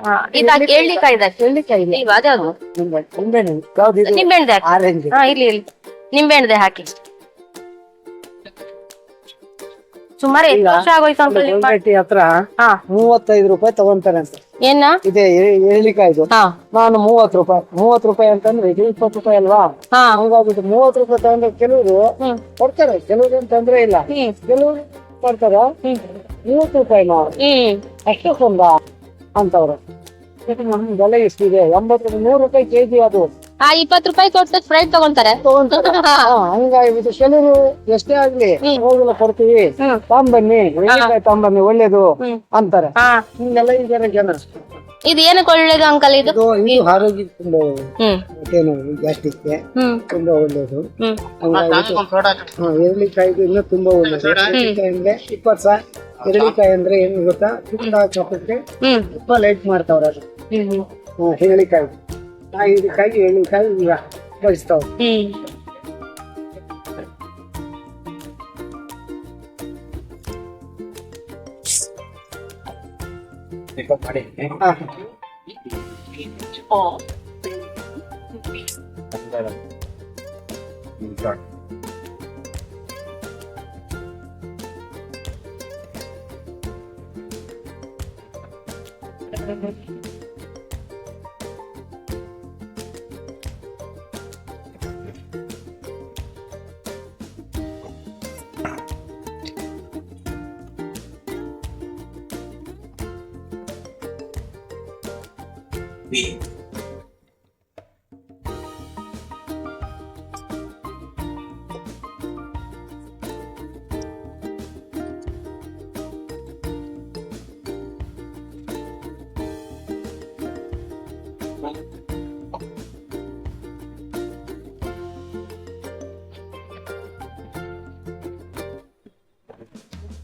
ಹಾ, ಇದಾಕಿ ಎಳ್ಳಿಕಾಯಿ ಇದಾಕಿ ಎಳ್ಳಿಕಾಯಿ ಇಲ್ಲ ಇಲ್ವಾ ಅದ್ಯಾವ್ದು ನಿಂಬೆ ನಿಂಬೆಹಣ್ಣು. ಯಾವ್ದು ಇದು? ಹಾಕಿ. ಆರೆಂಜ್ ಹಾ ಇಲ್ಲಿ ಹಾಕಿ. ಸುಮಾರು ಎಷ್ಟು ವರ್ಷ ಆಗೋಯ್ತು ಅಂತ ಹತ್ರ ಹಾ. ಮೂವತ್ತೈದು ರೂಪಾಯಿ ತಗೊಂತಾರೆ ಅಂತ. ಏನ? ಇದೆ ಎಳ್ಳಿಕಾಯ್ದು. ಹಾ. ನಾನು ಮೂವತ್ ರೂಪಾಯಿ. ಮೂವತ್ ರೂಪಾಯಿ ಅಂತಂದ್ರೆ ಇದು ಇಪ್ಪತ್ತು ರೂಪಾಯಿ ಅಲ್ವಾ? ಹಾ. ಹಂಗಾಗ್ಬಿಟ್ಟು ಮೂವತ್ ರೂಪಾಯಿ ತಗೊಂಡ್ರೆ ಕೆಲವರು ಕೊಡ್ತಾರೆ. ಕೆಲವ್ರು ಏನ್ ತೊಂದ್ರೆ ಇಲ್ಲ. ಕೆಲವ್ರು ಕೊಡ್ತಾರ. ಮೂವತ್ ರೂಪಾಯಿ ನಾವು ಅಷ್ಟಕ್ಕೊಂದ ಅಂತವ್ರು. ನಮ್ ಬೆಲೆ ಎಷ್ಟಿದೆ? ಎಂಬತ್ತು ನೂರು ರೂಪಾಯಿ ಕೆಜಿ ಅದು. ಆ ಇಪ್ಪತ್ತು ರೂಪಾಯಿ ಕೊಟ್ಟು ಸ್ಪ್ರೈಟ್ ತಗೊಂತಾರೆ ಹಂಗಾಗ್ಬಿಟ್ಟು ಕೆಲವರು ಎಷ್ಟೇ ಆಗ್ಲಿ ಹೋಗಲ್ಲ ಕೊಡ್ತೀವಿ. ತಗೊಂಬನ್ನಿ ಎಳ್ಳಿಕಾಯಿ ತಗೊಂಬನ್ನಿ ಒಳ್ಳೇದು ಅಂತಾರೆ. ಹಾ. ಹಿಂಗೆಲ್ಲ ಇದಾರೆ ಜನ ಇದು ಏನಕ್ಕೆ ಒಳ್ಳೇದು ಅಂಕಲ್ ಇದು? ಇದು ಇದು ಆರೋಗ್ಯ ತುಂಬಾ ಹ್ಮ್. ಹೊಟ್ಟೆ ನೋವು ಗ್ಯಾಸ್ಟ್ರಿಕ್ಗೆ ಹ್ಮ್. ತುಂಬಾ ಒಳ್ಳೇದು. ಎರಳಿಕಾಯಿದು ಇನ್ನೂ ತುಂಬಾ ಒಳ್ಳೇದು. ಇಪ್ಪತ್ತು ಸಾವಿರ ಎರಳಿಕಾಯಿ ಅಂದ್ರೆ ಏನು ಗೊತ್ತಾ ತುಪ್ಪ ಹಾಕಕ್ಕೆ ಹ್ಮ್ ತುಪ್ಪ ಲೈಟ್ ಮಾಡ್ತಾವ್ರ ಅದು ಹ್ಮ್ ಹ್ಮ್, ಹೇಳಿಕಾಯಿ ಆ ಇದಕ್ಕಾಗಿ ಹೇಳಿಕಾಯಿ ಈಗ Bien.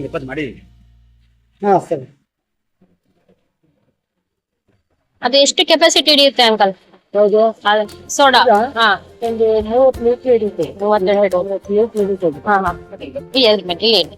ಇಪ್ಪತ್ತು ಮಾಡಿ ಹಾ ಸರಿ ಅದು ಎಷ್ಟು ಕೆಪಾಸಿಟಿ ಹಿಡಿಯುತ್ತೆ ಅಂಕಲ್ ಹೌದು ಸೋಡಾ ಹಾ ಒಂದು ಮೂವತ್ತು ಲೀಟರ್ ಹಿಡಿತೆ ಮೂವತ್ತೆರಡು ಮೂವತ್ತು ಲೀಟರ್ ಹಿಡಿತದೆ ಹಾ ಹಾ ಇಲ್ಲಿ ಅದ್ರ ಮೇಲೆ ಇಲ್ಲಿ ಇಡಿ.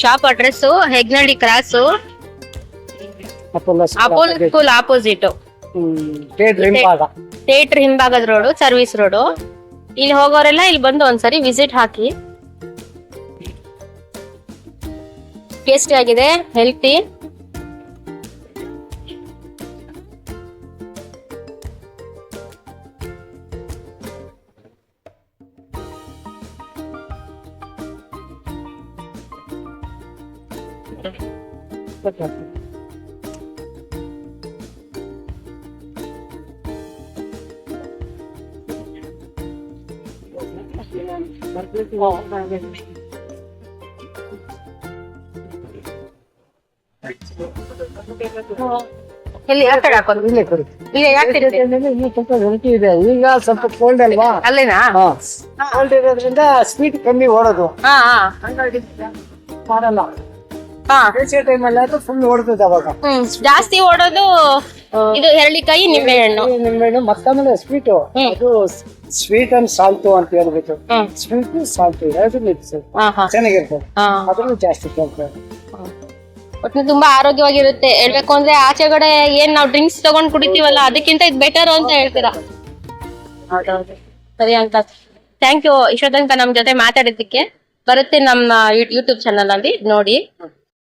Shop address Hegganahalli cross Apollo school opposite theatre ಹಿಂಭಾಗದ ರೋಡ್ ಸರ್ವಿಸ್ ರೋಡ್ ಇಲ್ಲಿ ಹೋಗೋರೆಲ್ಲ ಇಲ್ಲಿ ಬಂದು ಒಂದ್ಸರಿ ವಿಸಿಟ್ ಹಾಕಿ. ಟೇಸ್ಟಿ ಆಗಿದೆ ಹೆಲ್ತಿ ಇಲ್ಲಿ ಯಾವ ಕಡೆ ಹಾಕೋದು ಇಲ್ಲೇ ಯಾಕೆ ಇರುತ್ತೆ? ಇಲ್ಲಿ ಸ್ವಲ್ಪ ಗಂಟಿ ಇದೆ ಈಗ ಸ್ವಲ್ಪ ಕೋಲ್ಡ್ ಅಲ್ವಾ? ಅಲ್ಲೇನಾ? ಕೋಲ್ಡ್ ಇರೋದ್ರಿಂದ ಸ್ವೀಟ್ ಕಮ್ಮಿ ಓಡೋದು. ಹಾ ಮಾಡಲ್ಲ. ಬೇಸಿಗೆ ಟೈಮಲ್ಲಿ ಆದ್ರೆ ಫುಲ್ ಓಡ್ತದೆ ಅವಾಗ. ಹ್ಮ್ ಜಾಸ್ತಿ ಓಡೋದು ಇದು ಎರಳಿಕಾಯಿ ನಿಂಬೆಹಣ್ಣು. ನಿಂಬೆಹಣ್ಣು ಮತ್ತೊಂದು ಸ್ವೀಟು ಸ್ವೀಟ್ ಅದು ಸ್ವೀಟ್ ಅಂಡ್ ಸಾಲ್ಟು ಅಂತ ಹೇಳ್ಬಿಟ್ಟು. ಸ್ವೀಟ್ ಸಾಲ್ಟು ಎರಡು ಮಿಕ್ಸ್ ಚೆನ್ನಾಗಿರ್ತದೆ ಅದ್ರಲ್ಲೂ ಜಾಸ್ತಿ ಕೇಳ್ತಾರೆ ಒಟ್ಟು ತುಂಬಾ ಆರೋಗ್ಯವಾಗಿರುತ್ತೆ. ಹೇಳ್ಬೇಕು ಅಂದ್ರೆ ಆಚೆಗಡೆ ಏನ್ ನಾವು ಡ್ರಿಂಕ್ಸ್ ತಗೊಂಡ್ ಕುಡಿತೀವಲ್ಲ ಅದಕ್ಕಿಂತ ಇದು ಬೆಟರ್ ಅಂತ ಹೇಳ್ತೀರಾ? ಸರಿ ಅಂತ. ಥ್ಯಾಂಕ್ ಯು ಇಷ್ಟೋ ತನಕ ನಮ್ ಜೊತೆ ಮಾತಾಡಿದ್ದಕ್ಕೆ. ಬರುತ್ತೆ ನಮ್ಮ ಯೂಟ್ಯೂಬ್ ಚಾನಲ್ ಅಲ್ಲಿ ನೋಡಿ.